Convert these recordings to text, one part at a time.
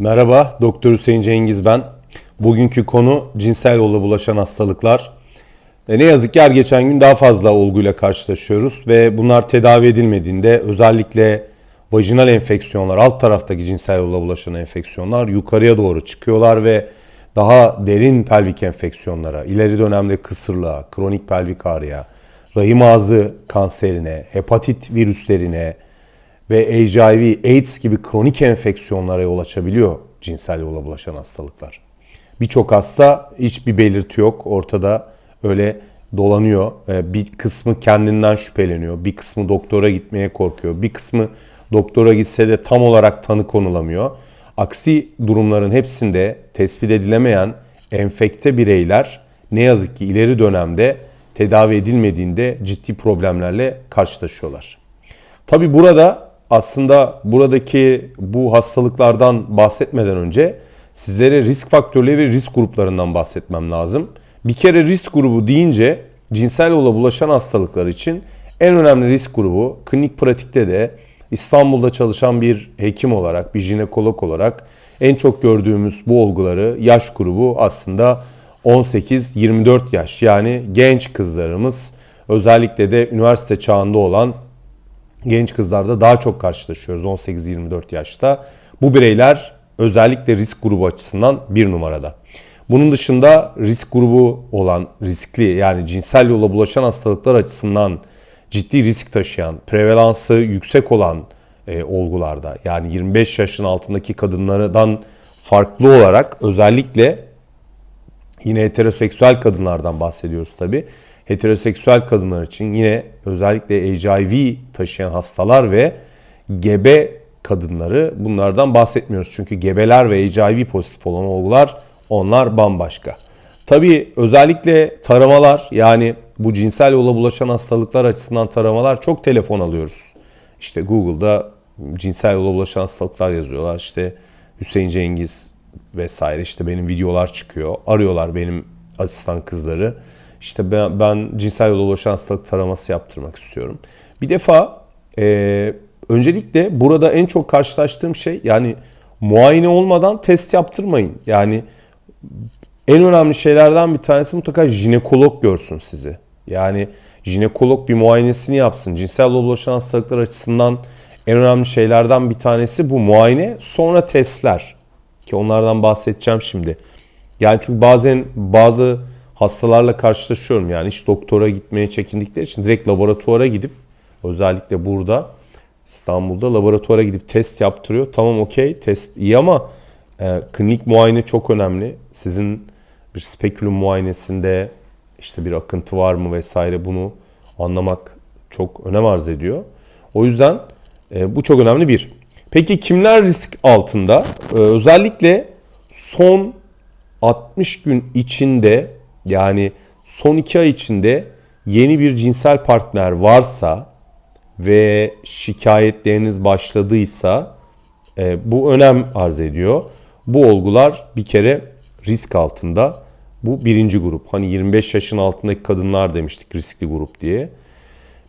Merhaba, Doktor Hüseyin Cengiz ben. Bugünkü konu cinsel yolla bulaşan hastalıklar. E, ne yazık ki her geçen gün daha fazla olguyla karşılaşıyoruz ve bunlar tedavi edilmediğinde özellikle vajinal enfeksiyonlar, alt taraftaki cinsel yolla bulaşan enfeksiyonlar yukarıya doğru çıkıyorlar ve daha derin pelvik enfeksiyonlara, ileri dönemde kısırlığa, kronik pelvik ağrıya, rahim ağzı kanserine, hepatit virüslerine, ve HIV, AIDS gibi kronik enfeksiyonlara yol açabiliyor cinsel yola bulaşan hastalıklar. Birçok hasta hiçbir belirti yok ortada öyle dolanıyor. Ee, Bir kısmı kendinden şüpheleniyor, bir kısmı doktora gitmeye korkuyor, bir kısmı doktora gitse de tam olarak tanı konulamıyor. Aksi durumların hepsinde tespit edilemeyen enfekte bireyler ne yazık ki ileri dönemde tedavi edilmediğinde ciddi problemlerle karşılaşıyorlar. Tabi burada aslında buradaki bu hastalıklardan bahsetmeden önce sizlere risk faktörleri ve risk gruplarından bahsetmem lazım. Bir kere risk grubu deyince cinsel yola bulaşan hastalıklar için en önemli risk grubu klinik pratikte de İstanbul'da çalışan bir hekim olarak, bir jinekolog olarak en çok gördüğümüz bu olguları yaş grubu aslında 18-24 yaş yani genç kızlarımız özellikle de üniversite çağında olan genç kızlarda daha çok karşılaşıyoruz 18-24 yaşta. Bu bireyler özellikle risk grubu açısından bir numarada. Bunun dışında risk grubu olan riskli yani cinsel yola bulaşan hastalıklar açısından ciddi risk taşıyan, prevalansı yüksek olan e, olgularda yani 25 yaşın altındaki kadınlardan farklı olarak özellikle Yine heteroseksüel kadınlardan bahsediyoruz tabi. Heteroseksüel kadınlar için yine özellikle HIV taşıyan hastalar ve gebe kadınları bunlardan bahsetmiyoruz. Çünkü gebeler ve HIV pozitif olan olgular onlar bambaşka. Tabi özellikle taramalar yani bu cinsel yola bulaşan hastalıklar açısından taramalar çok telefon alıyoruz. İşte Google'da cinsel yola bulaşan hastalıklar yazıyorlar. İşte Hüseyin Cengiz vesaire işte benim videolar çıkıyor. Arıyorlar benim asistan kızları. İşte ben, ben cinsel yola ulaşan hastalık taraması yaptırmak istiyorum. Bir defa e, öncelikle burada en çok karşılaştığım şey yani muayene olmadan test yaptırmayın. Yani en önemli şeylerden bir tanesi mutlaka jinekolog görsün sizi. Yani jinekolog bir muayenesini yapsın. Cinsel yola bulaşan hastalıklar açısından en önemli şeylerden bir tanesi bu muayene sonra testler. Ki onlardan bahsedeceğim şimdi. Yani çünkü bazen bazı hastalarla karşılaşıyorum. Yani hiç doktora gitmeye çekindikleri için direkt laboratuvara gidip özellikle burada İstanbul'da laboratuvara gidip test yaptırıyor. Tamam okey test iyi ama e, klinik muayene çok önemli. Sizin bir spekülüm muayenesinde işte bir akıntı var mı vesaire bunu anlamak çok önem arz ediyor. O yüzden e, bu çok önemli bir. Peki kimler risk altında? Ee, özellikle son 60 gün içinde yani son 2 ay içinde yeni bir cinsel partner varsa ve şikayetleriniz başladıysa e, bu önem arz ediyor. Bu olgular bir kere risk altında. Bu birinci grup. Hani 25 yaşın altındaki kadınlar demiştik riskli grup diye.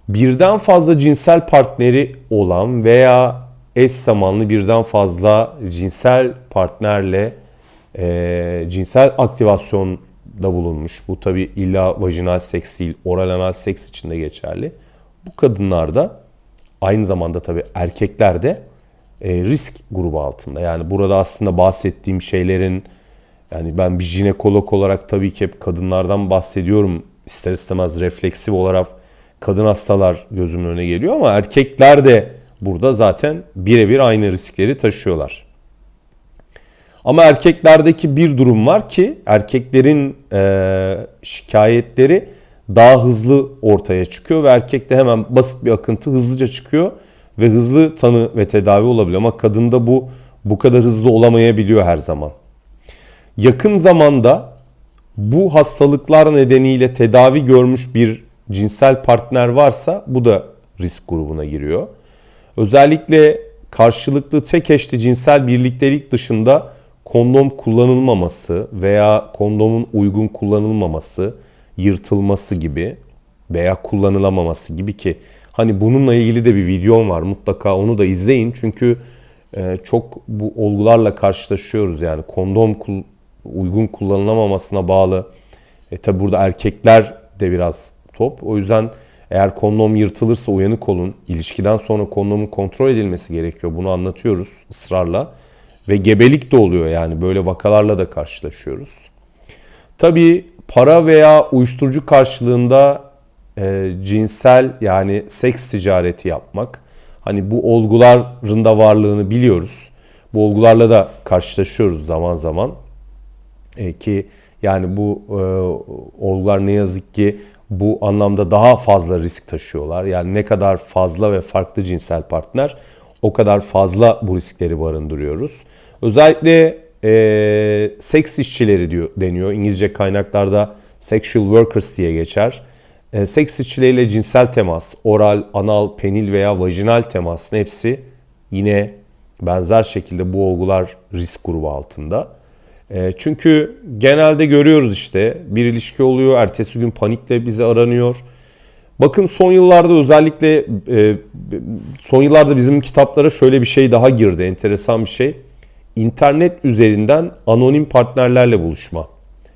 Birden fazla cinsel partneri olan veya eş zamanlı birden fazla cinsel partnerle e, cinsel aktivasyonda bulunmuş. Bu tabi illa vajinal seks değil, oral anal seks için de geçerli. Bu kadınlarda aynı zamanda tabi erkeklerde e, risk grubu altında. Yani burada aslında bahsettiğim şeylerin yani ben bir jinekolog olarak tabii ki hep kadınlardan bahsediyorum. İster istemez refleksif olarak kadın hastalar gözümün önüne geliyor ama erkekler de burada zaten birebir aynı riskleri taşıyorlar. Ama erkeklerdeki bir durum var ki erkeklerin e, şikayetleri daha hızlı ortaya çıkıyor ve erkekte hemen basit bir akıntı hızlıca çıkıyor ve hızlı tanı ve tedavi olabiliyor ama kadında bu bu kadar hızlı olamayabiliyor her zaman. Yakın zamanda bu hastalıklar nedeniyle tedavi görmüş bir cinsel partner varsa bu da risk grubuna giriyor. Özellikle karşılıklı tek eşli cinsel birliktelik dışında kondom kullanılmaması veya kondomun uygun kullanılmaması, yırtılması gibi veya kullanılamaması gibi ki hani bununla ilgili de bir videom var. Mutlaka onu da izleyin. Çünkü e, çok bu olgularla karşılaşıyoruz yani kondom uygun kullanılamamasına bağlı. E tabi burada erkekler de biraz top. O yüzden eğer kondom yırtılırsa uyanık olun. İlişkiden sonra kondomun kontrol edilmesi gerekiyor. Bunu anlatıyoruz ısrarla. Ve gebelik de oluyor yani böyle vakalarla da karşılaşıyoruz. Tabii para veya uyuşturucu karşılığında e, cinsel yani seks ticareti yapmak. Hani bu olguların da varlığını biliyoruz. Bu olgularla da karşılaşıyoruz zaman zaman. E, ki yani bu e, olgular ne yazık ki bu anlamda daha fazla risk taşıyorlar. Yani ne kadar fazla ve farklı cinsel partner o kadar fazla bu riskleri barındırıyoruz. Özellikle e, seks işçileri diyor deniyor. İngilizce kaynaklarda sexual workers diye geçer. E, seks işçileriyle cinsel temas, oral, anal, penil veya vajinal temasın hepsi yine benzer şekilde bu olgular risk grubu altında. E, çünkü genelde görüyoruz işte bir ilişki oluyor, ertesi gün panikle bizi aranıyor. Bakın son yıllarda özellikle e, son yıllarda bizim kitaplara şöyle bir şey daha girdi, enteresan bir şey. İnternet üzerinden anonim partnerlerle buluşma.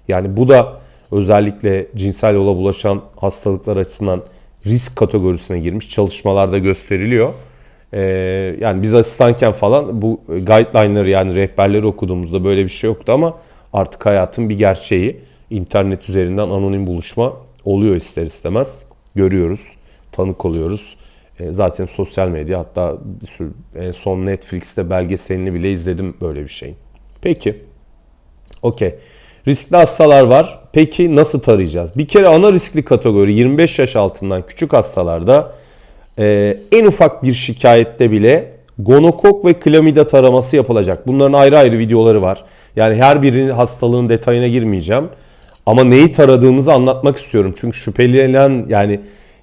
Yani bu da özellikle cinsel yola bulaşan hastalıklar açısından risk kategorisine girmiş. Çalışmalarda gösteriliyor. Ee, yani biz asistanken falan bu guideline'ları yani rehberleri okuduğumuzda böyle bir şey yoktu ama artık hayatın bir gerçeği. İnternet üzerinden anonim buluşma oluyor ister istemez. Görüyoruz, tanık oluyoruz. Ee, zaten sosyal medya hatta bir sürü en son Netflix'te belgeselini bile izledim böyle bir şey. Peki. Okey. Riskli hastalar var. Peki nasıl tarayacağız? Bir kere ana riskli kategori 25 yaş altından küçük hastalarda e, en ufak bir şikayette bile gonokok ve klamida taraması yapılacak. Bunların ayrı ayrı videoları var. Yani her birinin hastalığın detayına girmeyeceğim. Ama neyi taradığımızı anlatmak istiyorum. Çünkü şüphelenen yani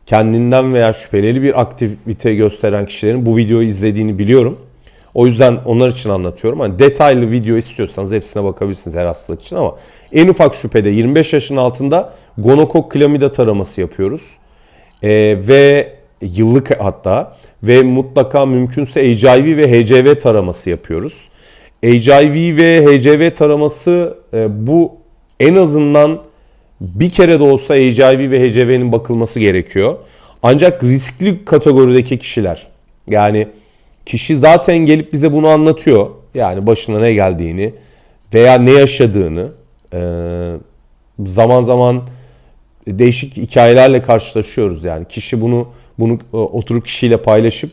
kendinden veya şüpheli bir aktivite gösteren kişilerin bu videoyu izlediğini biliyorum. O yüzden onlar için anlatıyorum. Hani detaylı video istiyorsanız hepsine bakabilirsiniz her hastalık için ama en ufak şüphede 25 yaşın altında gonokok klamida taraması yapıyoruz. Ee, ve yıllık hatta ve mutlaka mümkünse HIV ve HCV taraması yapıyoruz. HIV ve HCV taraması e, bu en azından bir kere de olsa HIV ve HCV'nin bakılması gerekiyor. Ancak riskli kategorideki kişiler yani kişi zaten gelip bize bunu anlatıyor. Yani başına ne geldiğini veya ne yaşadığını zaman zaman değişik hikayelerle karşılaşıyoruz yani. Kişi bunu bunu oturup kişiyle paylaşıp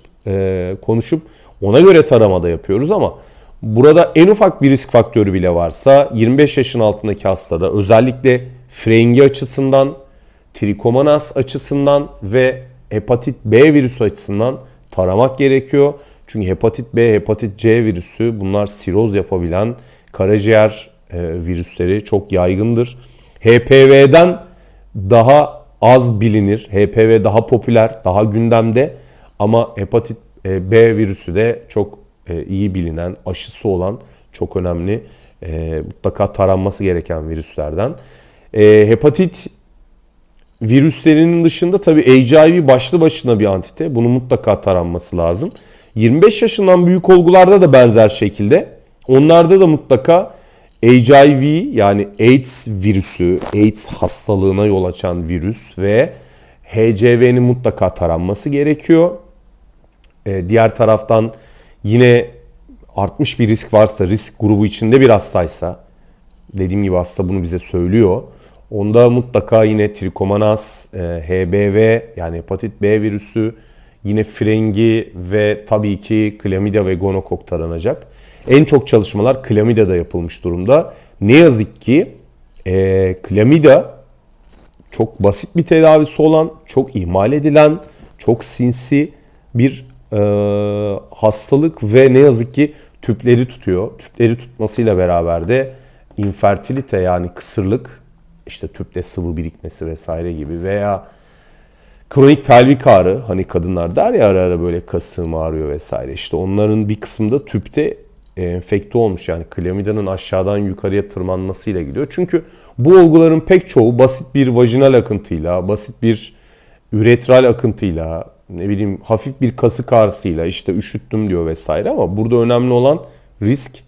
konuşup ona göre taramada yapıyoruz ama burada en ufak bir risk faktörü bile varsa 25 yaşın altındaki hastada özellikle frengi açısından, trikomonas açısından ve hepatit B virüsü açısından taramak gerekiyor. Çünkü hepatit B, hepatit C virüsü bunlar siroz yapabilen karaciğer e, virüsleri çok yaygındır. HPV'den daha az bilinir. HPV daha popüler, daha gündemde ama hepatit e, B virüsü de çok e, iyi bilinen, aşısı olan çok önemli, e, mutlaka taranması gereken virüslerden. Hepatit virüslerinin dışında tabii HIV başlı başına bir antite. Bunu mutlaka taranması lazım. 25 yaşından büyük olgularda da benzer şekilde. Onlarda da mutlaka HIV yani AIDS virüsü, AIDS hastalığına yol açan virüs ve HCV'nin mutlaka taranması gerekiyor. Ee, diğer taraftan yine artmış bir risk varsa, risk grubu içinde bir hastaysa, dediğim gibi hasta bunu bize söylüyor. Onda mutlaka yine trikomonas, e, HBV yani hepatit B virüsü, yine frengi ve tabii ki klamida ve gonokok taranacak. En çok çalışmalar klamida'da yapılmış durumda. Ne yazık ki e, klamida çok basit bir tedavisi olan, çok ihmal edilen, çok sinsi bir e, hastalık ve ne yazık ki tüpleri tutuyor. Tüpleri tutmasıyla beraber de infertilite yani kısırlık, işte tüpte sıvı birikmesi vesaire gibi veya kronik pelvik ağrı hani kadınlar der ya ara ara böyle kasığım ağrıyor vesaire. İşte onların bir kısmında tüpte enfekte olmuş yani klamidanın aşağıdan yukarıya tırmanmasıyla gidiyor. Çünkü bu olguların pek çoğu basit bir vajinal akıntıyla, basit bir üretral akıntıyla, ne bileyim hafif bir kasık ağrısıyla işte üşüttüm diyor vesaire ama burada önemli olan risk